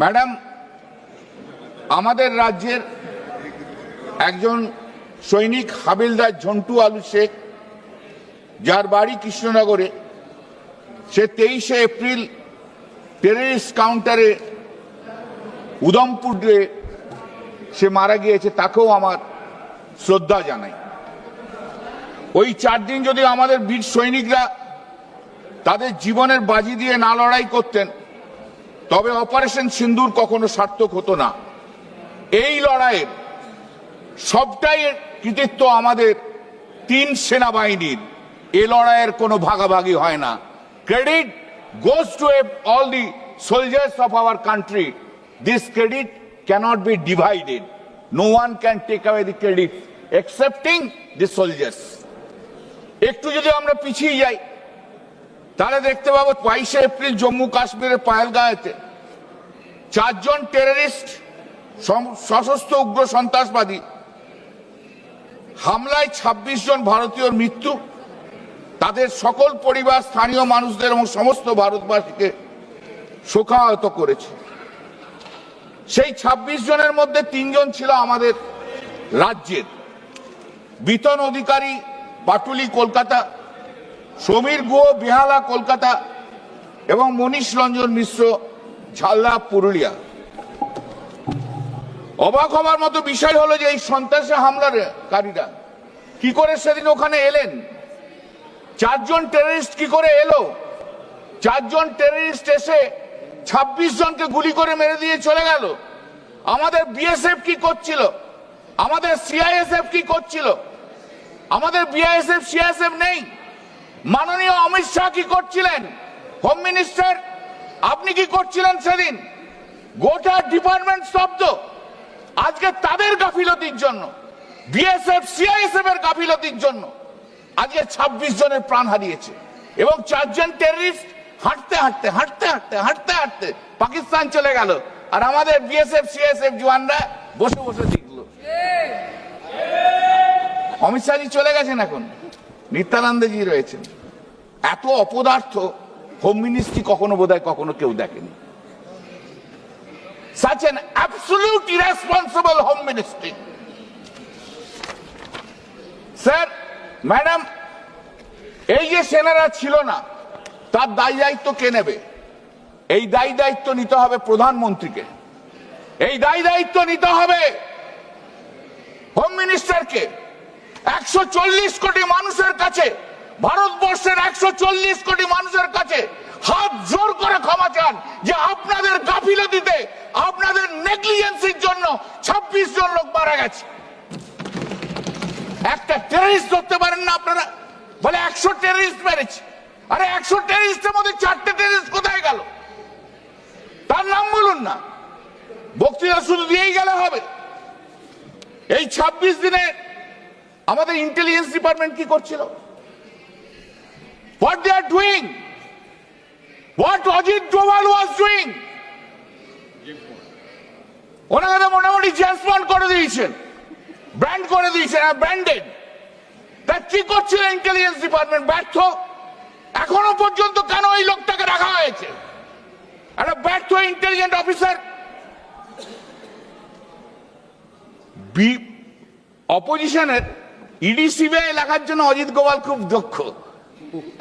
Madam, আমাদের রাজ্যের একজন সৈনিক হাবিলদার ঝন্টু আলু শেখ, যার বাড়ি কৃষ্ণনগরে, সে তেইশে এপ্রিল টেররিস্ট কাউন্টারে উদমপুরে সে মারা গিয়েছে, তাকেও আমার শ্রদ্ধা জানাই। ওই চার দিন যদি আমাদের বীর সৈনিকরা তাদের জীবনের বাজি দিয়ে না লড়াই করতেন তবে অপারেশন সিন্দুর কখনো সার্থক হতো না। এই লড়াইয়ের সবটাই কৃতিত্ব আমাদের তিন সেনাবাহিনীর। এ লড়াইয়ের কোনো ভাগাভাগি হয় না। Credit goes to all the soldiers of our country. This credit cannot be divided. No one can take away the credit excepting the soldiers. একটু যদি আমরা পিছিয়ে যাই তাহলে দেখতে পাবো বাইশে এপ্রিল জম্মু কাশ্মীরের পায়েলগাঁয়েতে চারজন টেররিস্ট সশস্ত্র উগ্র সন্ত্রাসবাদী। হামলায় ২৬ জন ভারতীয়র মৃত্যু। তাদের সকল পরিবার স্থানীয় মানুষদের এবং সমস্ত ভারতবাসীকে শোকাহত করেছে। সেই ২৬ জনের মধ্যে তিনজন ছিল আমাদের রাজ্যের। বিতন অধিকারী পাটুলি, কলকাতা সমীর গুহ, বেহালা, কলকাতা এবং মনীষ রঞ্জন মিশ্র, ঝালদা, পুরুলিয়া। অবাক হবার মতো বিষয় হলো যে এই সন্ত্রাসী হামলার কারীরা কি করে সেদিন ওখানে এলেন? চারজন টেররিস্ট কি করে এলো? চারজন টেররিস্ট এসে ২৬ জনকে গুলি করে মেরে দিয়ে চলে গেল। আমাদের বিএসএফ কি করছিল? আমাদের সিআইএসএফ কি করছিল? আমাদের বিআইএসএফ সিআইএসএফ নেই। মাননীয় অমিত শাহ কি করছিলেন? হোম মিনিস্টার আপনি কি করছিলেন সেদিন? গোটা ডিপার্টমেন্ট শব্দ আজকে তাদের গাফিলতির জন্য বিএসএফ সিআইএসএফ এর গাফিলতির জন্য আজকে ২৬ জনের প্রাণ হারিয়েছে। এবং চারজন টেররিস্ট হাঁটতে হাঁটতে হাঁটতে হাঁটতে হাঁটতে হাঁটতে পাকিস্তান চলে গেল। আর আমাদের বিএসএফ সিএসএফ জওয়ানরা বসে বসে দেখল। অমিত শাহজি চলে গেছেন এখন। নিত্যানন্দজি রয়েছেন। এত অপদার্থ হোম মিনিস্ট্রি কখনো বোধহয় কখনো কেউ দেখেনি। Such an absolute irresponsible home ministry sir madam এই যে সেনারা ছিল না, তার দায় দায়িত্ব কে নেবে? এই দায় দায়িত্ব নিতে হবে প্রধানমন্ত্রীকে। এই দায়ী দায়িত্ব নিতে হবে হোম মিনিস্টারকে একশো চল্লিশ কোটি মানুষের কাছে ভারতবর্ষের একশো চল্লিশ কোটি মানুষের কাছে হাত জোর করে ক্ষমা চান যে আপনাদের গাফিলতিতে, আপনাদের নেগলিজেন্সির জন্য ২৬ জন লোক মারা গেছে। একটা টেররিস্ট ধরতে পারেন না আপনারা। বলে একশো টেররিস্ট মেরেছে। আরে একশো টেররিস্টের মধ্যে চারটে টেররিস্ট কোথায় গেল? তার নাম বলুন না। বক্তৃতা শুধু দিয়েই গেলে হবে। এই ২৬ দিনে আমাদের ইন্টেলিজেন্স ডিপার্টমেন্ট কি করছিল? What they are doing what Ajit Doval was doing ওনাকে মোটামুটি জেন্সবন্ড করে দিয়েছেন। ব্র্যান্ড করে দিয়েছেন ব্র্যান্ডেড তা কি করছিল ইন্টেলিজেন্স ডিপার্টমেন্ট ব্যর্থ? এখনও পর্যন্ত কেন এই লোকটাকে রাখা হয়েছে? একটা ব্যর্থ ইন্টেলিজেন্ট অফিসার অপোজিশনের ইডি সিবিআই লেখার জন্য অজিত গোপাল খুব দক্ষ।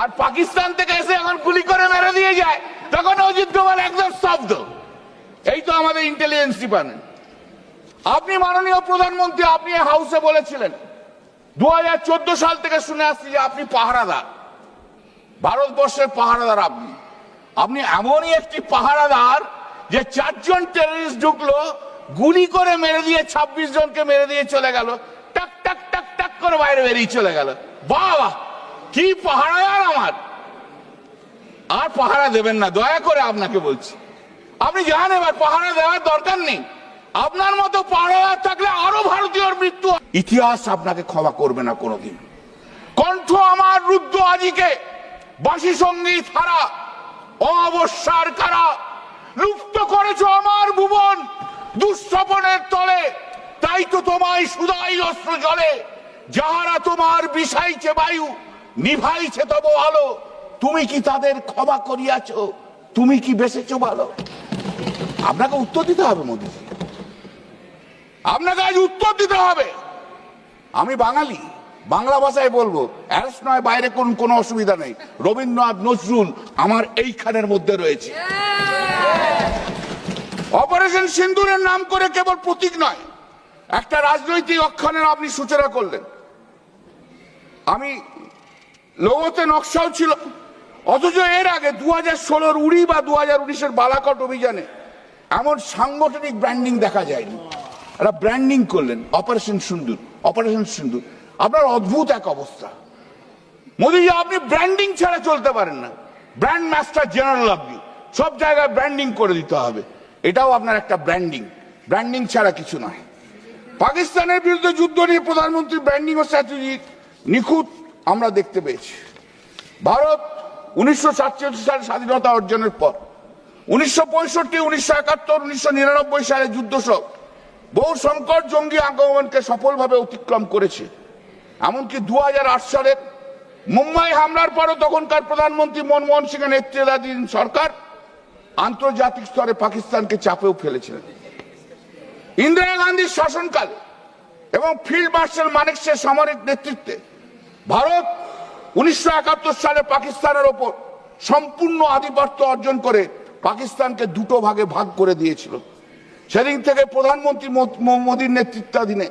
আর পাকিস্তান থেকে এসে এখন গুলি করে মেরে দিয়ে যায়। তখন অজিত গোপাল একদম শব্দ এই তো আমাদের ইন্টেলিজেন্স ডিপার্টমেন্ট আপনি মাননীয় প্রধানমন্ত্রী, আপনি হাউসে বলেছিলেন দু হাজার চোদ্দ সাল থেকে শুনে আসছি যে আপনি পাহারাদার। ভারতবর্ষের পাহারাদার আপনি। আপনি এমনই একটি পাহারাদার যে চারজন টেররিস্ট ঢুকলো, গুলি করে মেরে দিয়ে ২৬ জনকে মেরে দিয়ে চলে গেল। টাক টাক টাক টাক করে বাইরে বেরিয়ে চলে গেল। বাবা কি পাহারাদার আমার? আর পাহারা দেবেন না, দয়া করে আপনাকে বলছি। আপনি যান এবার পাহারা দেওয়ার দরকার নেই। আপনার মতো পাহারাদার থাকলে আরও ভারতীয়র মৃত্যু ইতিহাস আপনাকে ক্ষমা করবে না কোনোদিন। কণ্ঠ আমার রুদ্র আজিকে বাসি সংগীত হারা অবস্যার কারা, লুপ্ত করেছ আমার ভুবন, দুঃস্বপনের তলে, তাই তো তোমায় সুদাই অস্ত্র জলে, যাহারা তোমার বিষাইছে বায়ু নিভাইছে তব আলো। তুমি কি তাদের ক্ষমা করিয়াছ? তুমি কি বেসেছ ভালো? আপনাকে উত্তর দিতে হবে মোদীজি। আপনাকে আজ উত্তর দিতে হবে। আমি বাঙালি, বাংলা ভাষায় বলব, অ্যারেস্ট নয়, বাইরে কোন, কোনো অসুবিধা নেই। রবীন্দ্রনাথ নজরুল আমার এইখানের মধ্যে রয়েছে। অপারেশন সিন্দুরের নাম করে কেবল প্রতীক নয়, একটা রাজনৈতিক অক্ষণের আপনি সূচনা করলেন। আমি লোগোতে নকশাও ছিল। অথচ এর আগে দু হাজার ষোলোর উড়ি বা দু হাজার উনিশের বালাকট অভিযানে এমন সাংগঠনিক ব্র্যান্ডিং দেখা যায়নি। এরা ব্র্যান্ডিং করলেন। অপারেশন সুন্দর অপারেশন সুন্দর আপনার অদ্ভুত এক অবস্থা। মোদীজি, আপনি ব্র্যান্ডিং ছাড়া চলতে পারেন না। ব্র্যান্ড মাস্টার জেনারেল আপনি সব জায়গায় ব্র্যান্ডিং করে দিতে হবে। এটাও আপনার একটা ব্র্যান্ডিং ব্র্যান্ডিং ছাড়া কিছু নয়। পাকিস্তানের বিরুদ্ধে যুদ্ধ নিয়ে প্রধানমন্ত্রী ব্র্যান্ডিং ও স্ট্র্যাটেজি নিখুঁত। আমরা দেখতে পেয়েছি। ভারত উনিশশো সাতচল্লিশ সালে স্বাধীনতা অর্জনের পর, উনিশশো পঁয়ষট্টি, উনিশশো একাত্তর, উনিশশো নিরানব্বই সালে যুদ্ধ সহ বহু সংকট জঙ্গি আগমনকে সফলভাবে অতিক্রম করেছে। এমনকি দু হাজার আট সালে মুম্বাই হামলার পরও তখনকার প্রধানমন্ত্রী মনমোহন সিংয়ের নেতৃত্বাধীন সরকার আন্তর্জাতিক স্তরে পাকিস্তানকে চাপেও ফেলেছিলেন। ইন্দিরা গান্ধীর শাসনকালে এবং ফিল্ড মার্শাল মানেকশের সামরিক নেতৃত্বে ভারত উনিশশো একাত্তর সালে পাকিস্তানের ওপর সম্পূর্ণ আধিপত্য অর্জন করে পাকিস্তানকে দুটো ভাগে ভাগ করে দিয়েছিল। সেদিন থেকে প্রধানমন্ত্রী মোদীর নেতৃত্বাধীনে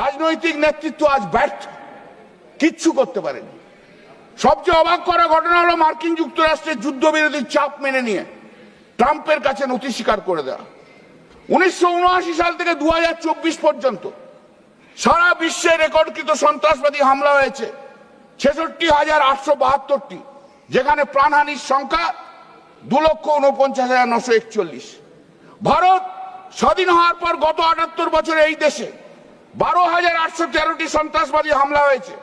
রাজনৈতিক নেতৃত্ব আজ ব্যর্থ। কিচ্ছু করতে পারেনি। সবচেয়ে অবাক করা ঘটনা হলো মার্কিন যুক্তরাষ্ট্রের যুদ্ধবিরোধী চাপ মেনে নিয়ে ট্রাম্পের কাছে নথি স্বীকার করে দেওয়া। উনিশশো উনআশি সাল থেকে দু হাজার চব্বিশ পর্যন্ত সারা বিশ্বে রেকর্ডকৃত সন্ত্রাসবাদী হামলা হয়েছে। ছেষট্টি হাজার আটশো বাহাত্তরটি, যেখানে প্রাণহানির সংখ্যা দু লক্ষ উনপঞ্চাশ হাজার নশো একচল্লিশ। ভারত স্বাধীন হওয়ার পর গত আটাত্তর বছরে এই দেশে বারো হাজার আটশো তেরোটি সন্ত্রাসবাদী হামলা হয়েছে,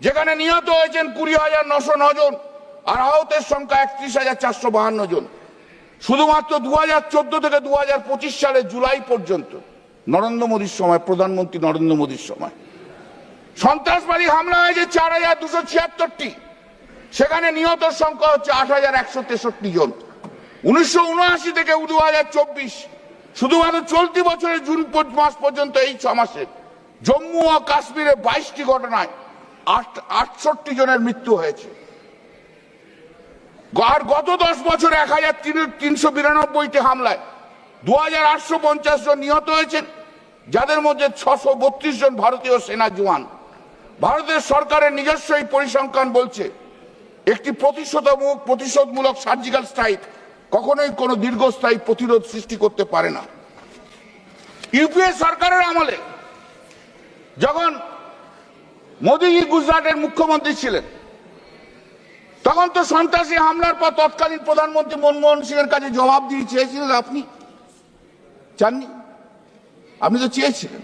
যেখানে নিহত হয়েছেন কুড়ি হাজার নশো জন আর আহতের সংখ্যা একত্রিশ হাজার চারশো বাহান্ন জন। শুধুমাত্র দু হাজার চোদ্দ থেকে দু হাজার পঁচিশ সালের জুলাই পর্যন্ত নরেন্দ্র মোদীর সময়, প্রধানমন্ত্রী নরেন্দ্র মোদীর সময়। সন্ত্রাসবাদী হামলা হয়েছে চার হাজার দুশো ছিয়াত্তরটি। সেখানে নিহত সংখ্যা হচ্ছে আট হাজার একশো তেষট্টি জন। উনিশশো উনআশি থেকে দু হাজার চব্বিশ, শুধুমাত্র চলতি বছরের জুন মাস পর্যন্ত এই ছ মাসে জম্মু ও কাশ্মীরে বাইশটি ঘটনায় আট আটষট্টি জনের মৃত্যু হয়েছে। আর গত দশ বছরে এক হাজার তিনশো বিরানব্বইটি হামলায় দু জন নিহত হয়েছেন, যাদের মধ্যে ছশো বত্রিশ জন ভারতীয় সেনা জওয়ান। ভারতের সরকারের নিজস্ব এই পরিসংখ্যান বলছে, একটি প্রতিশোধমূলক প্রতিশোধমূলক সার্জিক্যাল স্ট্রাইক কখনোই কোনো দীর্ঘস্থায়ী প্রতিরোধ সৃষ্টি করতে পারে না। ইউপিএ সরকারের আমলে যখন মোদীজি গুজরাটের মুখ্যমন্ত্রী ছিলেন, তখন তো সন্ত্রাসী হামলার পর তৎকালীন প্রধানমন্ত্রী মনমোহন সিং এর কাছে জবাব দিয়ে চেয়েছিলেন আপনি চাননি। আপনি তো চেয়েছিলেন।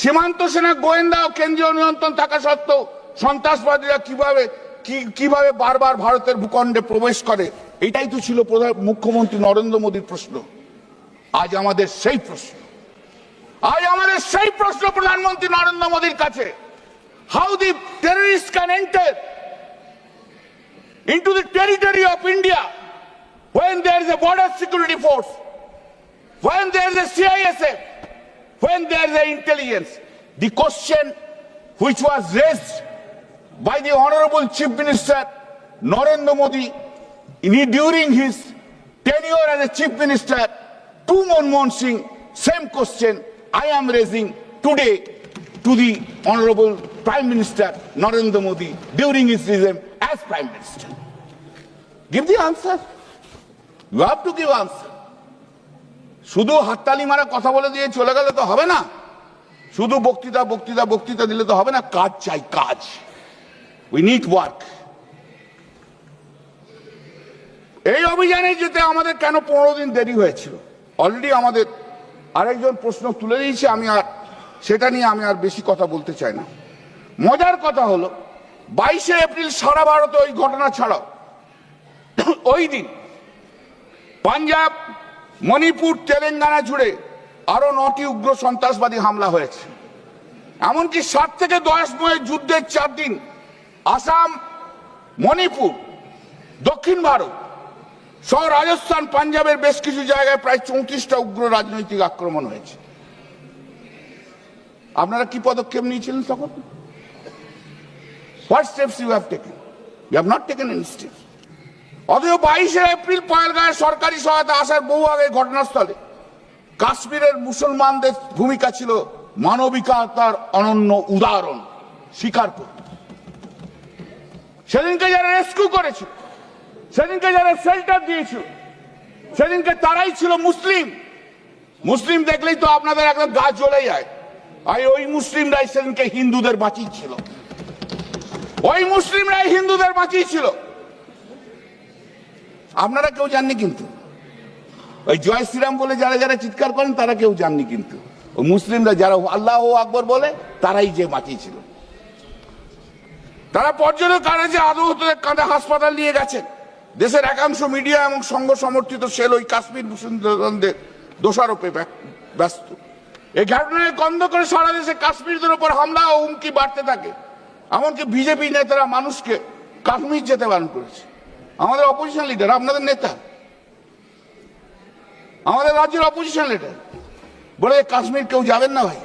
সীমান্ত সেনা গোয়েন্দা ও কেন্দ্রীয় নিয়ন্ত্রণ থাকা সত্ত্বেও সন্ত্রাসবাদীরা কীভাবে কীভাবে বারবার ভারতের ভূখণ্ডে প্রবেশ করে এটাই তো ছিল প্রধান মুখ্যমন্ত্রী নরেন্দ্র মোদীর প্রশ্ন। আজ আমাদের সেই প্রশ্ন। আজ আমাদের সেই প্রশ্ন প্রধানমন্ত্রী নরেন্দ্র মোদীর কাছে। How the terrorist can enter into the territory of India when there is a border security force, when there is a CISF, when there is a intelligence. The question which was raised by the Honorable Chief Minister Narendra Modi in, during his tenure as a Chief Minister to Manmohan Singh, same question I am raising today to the Honorable Prime Minister Narendra Modi during his regime as Prime Minister. Give the answer. You have to give answer. শুধু হাততালি মারা কথা বলে দিয়ে চলে গেলে তো হবে না। শুধু বক্তৃতা বক্তৃতা বক্তৃতা দিলে তো হবে না, কাজ চাই, কাজ। উই নিড ওয়ার্ক এই অভিযানে যেতে আমাদের কেন পনেরো দিন দেরি হয়েছিল? অলরেডি আমাদের আরেকজন প্রশ্ন তুলে দিয়েছে, আমি আর সেটা নিয়ে আমি আর বেশি কথা বলতে চাই না। মজার কথা হলো, বাইশে এপ্রিল সারা ভারতে ওই ঘটনা ছাড়াও। ওই দিন পাঞ্জাব মণিপুর, তেলেঙ্গানা জুড়ে আরও নটি উগ্র সন্ত্রাসবাদী হামলা হয়েছে। এমনকি সাত থেকে দশ মে যুদ্ধের চার দিন আসাম, মণিপুর, দক্ষিণ ভারত সহ রাজস্থান, পাঞ্জাবের বেশ কিছু জায়গায় প্রায় চৌত্রিশটা উগ্র রাজনৈতিক আক্রমণ হয়েছে। আপনারা কি পদক্ষেপ নিয়েছিলেন তখন? What steps you have taken you have not taken any steps অথচ বাইশে এপ্রিল পয়েলগাঁয়ে সরকারি সহায়তা আসার বহু আগে ঘটনাস্থলে কাশ্মীরের মুসলমানদের ভূমিকা ছিল মানবিকতার অনন্য উদাহরণ স্বীকার করত। সেদিনকে যারা রেস্কিউ করেছিল, সেদিনকে যারা শেল্টার দিয়েছিল, সেদিনকে তারাই ছিল মুসলিম। মুসলিম দেখলেই তো আপনাদের একদম গা জ্বলে যায়। আর ওই মুসলিমরাই সেদিনকে হিন্দুদের বাঁচিয়েছিল। ওই মুসলিমরাই হিন্দুদের বাঁচিয়েছিল। আপনারা কেউ জাননি কিন্তু। ওই জয় শ্রীরাম বলে যারা যারা চিৎকার করেন, তারা কেউ জাননি কিন্তু। মুসলিমরা যারা আল্লাহ আকবর বলে, তারাই যে বাঁচিয়েছিল তারা পর্যটক কারাজে আদৌতদের কাঁধে হাসপাতাল নিয়ে গেছেন। দেশের একাংশ মিডিয়া এবং সংঘ সমর্থিত সেল ওই কাশ্মীর মুসলিমদের দোষারোপে ব্য- ব্যস্ত। এই ঘটনায় গন্ধ করে সারা দেশে কাশ্মীরদের উপর হামলা ও হুমকি বাড়তে থাকে। এমনকি বিজেপি নেতারা মানুষকে কাশ্মীর যেতে বারণ করেছে। আমাদের অপোজিশন লিডার আপনাদের নেতা। আমাদের রাজ্যের অপোজিশন লিডার বলে, কাশ্মীর কেউ যাবেন না ভাই।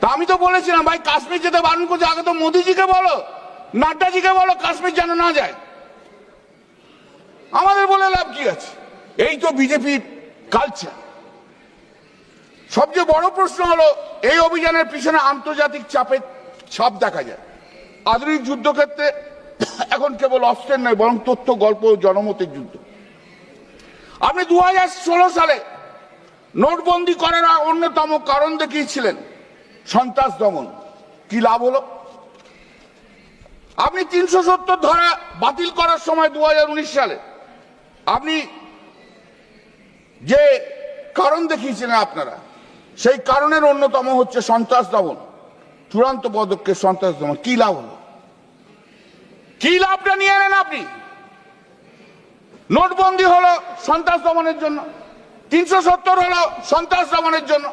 তা আমি তো বলেছিলাম, ভাই, কাশ্মীর যেতে বারণ করছে, আগে তো মোদিজিকে বলো, নাড্ডাজিকে বলো, কাশ্মীর যেন না যায়। আমাদের বলে লাভ কি আছে? এই তো বিজেপির কালচার সবচেয়ে বড় প্রশ্ন হলো, এই অভিযানের পিছনে আন্তর্জাতিক চাপের ছাপ দেখা যায়। আধুনিক যুদ্ধক্ষেত্রে এখন কেবল অস্ত্রের নয়, বরং তথ্য, গল্প জনমতের যুদ্ধ। আপনি দু হাজার ষোলো সালে নোটবন্দি করার অন্যতম কারণ দেখিয়েছিলেন, সন্ত্রাস দমন। কি লাভ হলো? আপনি তিনশো সত্তর ধারা বাতিল করার সময় দু হাজার উনিশ সালে আপনি যে কারণ দেখিয়েছিলেন আপনারা, সেই কারণের অন্যতম হচ্ছে সন্ত্রাস দমন। চূড়ান্ত পদক্ষেপ সন্ত্রাস দমন। কি লাভ হলো? কি লাভটা নিয়ে এলেন আপনি? নোটবন্দি হলো সন্ত্রাস দমনের জন্য। তিনশো সত্তর হলো সন্ত্রাস দমনের জন্য।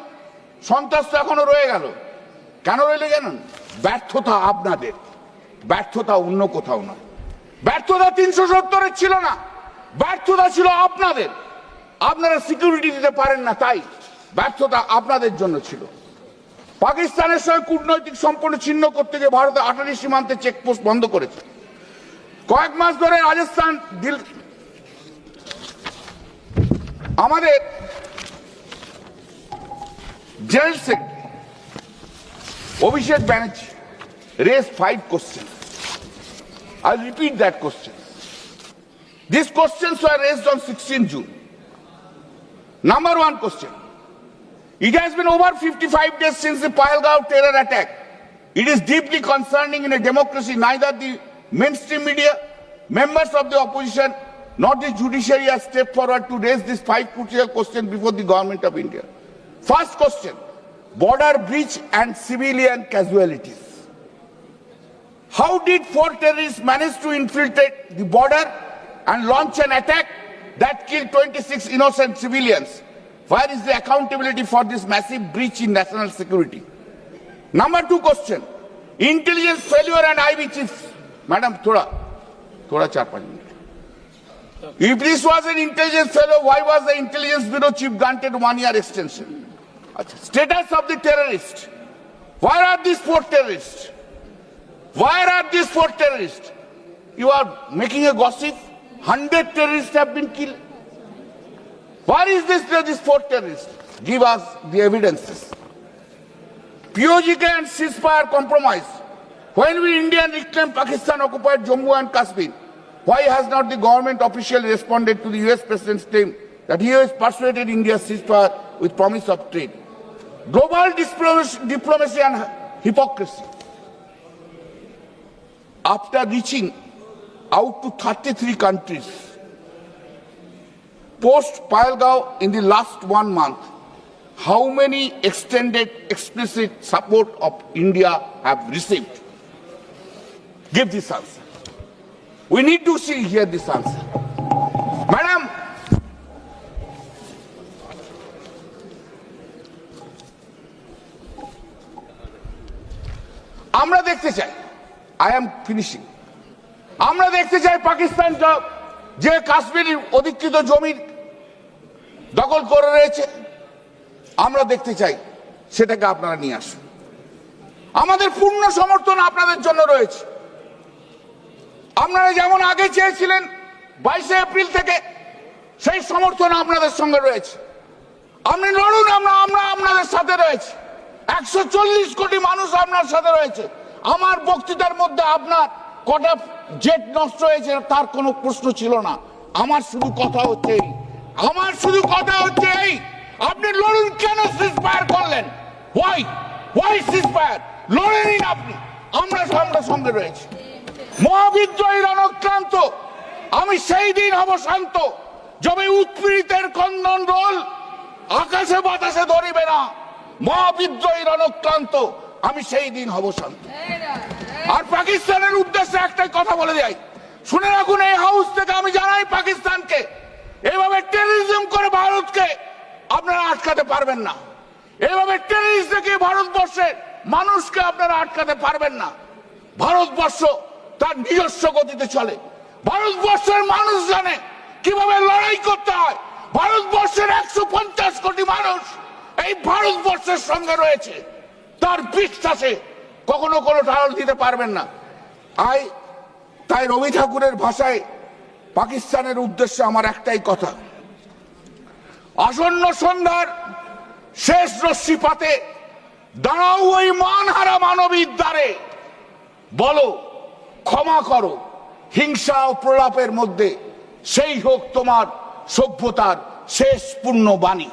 সন্ত্রাস তো এখনও রয়ে গেল। কেন রইলে জানেন? ব্যর্থতা আপনাদের। ব্যর্থতা অন্য কোথাও না ব্যর্থতা তিনশো সত্তরের ছিল না। ব্যর্থতা ছিল আপনাদের। আপনারা সিকিউরিটি দিতে পারেন না, তাই ব্যর্থতা আপনাদের জন্য ছিল। পাকিস্তানের সঙ্গে কূটনৈতিক সম্পর্ক ছিন্ন করতে গিয়ে ভারতে আটারি সীমান্তে চেকপোস্ট বন্ধ করেছে। কয়েক মাস ধরে রাজস্থান দিল আমাদের general secretary Abhishek Banerjee raised five questions. I'll repeat that question. These questions were raised on 16 June. Number one question. It has been over 55 days since the Pahalgaon terror attack. It is deeply concerning in a democracy. Neither the mainstream media, members of the opposition, not the judiciary has stepped forward to raise these five crucial questions before the government of India. First question, border breach and civilian casualties. How did four terrorists manage to infiltrate the border and launch an attack that killed 26 innocent civilians? Where is the accountability for this massive breach in national security? Number two question. Intelligence failure and IB chiefs. Madam, thoda, thoda char paanch minute. If this was an intelligence fellow, why was the intelligence bureau chief granted one year extension? Status of the terrorist. Why are these four terrorists? Why are these four terrorists? You are making a gossip. Hundred terrorists have been killed. Why is this these four terrorists? Give us the evidences. POGK and ceasefire compromise. When we Indian reclaim Pakistan occupied Jammu and Kashmir, why has not the government officially responded to the US President's claim that he has persuaded India's ceasefire with promise of trade? Global diplomacy, and hypocrisy. after reaching out to 33 countries post Pahalgaon in the last one month, how many extended explicit support of India have received? Give this answer. We need to see here this answer. Madam, আমরা দেখতে চাই I am finishing আমরা দেখতে চাই পাকিস্তান যে কাশ্মীর অধিকৃত জমির দখল করে রয়েছে আমরা দেখতে চাই সেটাকে আপনারা নিয়ে আসুন আমাদের পূর্ণ সমর্থন আপনাদের জন্য রয়েছে আপনারা যেমন আগে চেয়েছিলেন, বাইশে এপ্রিল থেকে সেই সমর্থন আপনাদের সঙ্গে রয়েছে। আপনি লড়ুন, আমরা আমরা আপনাদের সাথে রয়েছে। একশো চল্লিশ কোটি মানুষ আপনার সাথে রয়েছে। আমার বক্তৃতার মধ্যে আপনার কটা জেট নষ্ট হয়েছে, তার কোনো প্রশ্ন ছিল না। আমার শুধু কথা হচ্ছে এই। আমার শুধু কথা হচ্ছে এই। আপনি লড়ুন কেন সিজফায়ার করলেন? ওয়াই ওয়াই সিজফায়ার লড়ে নিন আপনি। আমরা আমরা সঙ্গে রয়েছি। মহাবিদ্রোহী রণক্রান্ত, আমি সেই দিন হব শান্ত। যবে উৎপীড়িতের কন্দন রোল, আকাশে বাতাসে ধরিবে না। মহাবিদ্রোহী রণক্রান্ত, আমি সেই দিন হব শান্ত। আর পাকিস্তানের উদ্দেশ্যে একটাই কথা বলে যাই। শুনে রাখুন, এই হাউস থেকে আমি জানাই পাকিস্তানকে। এইভাবে টেররিজম করে ভারতকে আপনারা আটকাতে পারবেন না। এইভাবে টেররিস্ট থেকে ভারতবর্ষের মানুষকে আপনারা আটকাতে পারবেন না। ভারতবর্ষ তার নিজস্ব গতিতে চলে। ভারতবর্ষের মানুষ জানে কীভাবে লড়াই করতে হয়। ভারতবর্ষের একশো পঞ্চাশ কোটি মানুষ এই ভারতবর্ষের সঙ্গে রয়েছে। তার বিশ্বাসে কখনো কোনো টাল দিতে পারবেন না। আই তাই রবি ঠাকুরের ভাষায় পাকিস্তানের উদ্দেশ্যে আমার একটাই কথা। আসন্ন সন্ধ্যার শেষ রশ্মিপাতে দাঁড়াও ওই মানহারা মানবীর দ্বারে। বলো ক্ষমা করো। হিংসা ও প্রলাপের মধ্যে সেই হোক তোমার সভ্যতার শেষ পূর্ণ বাণী।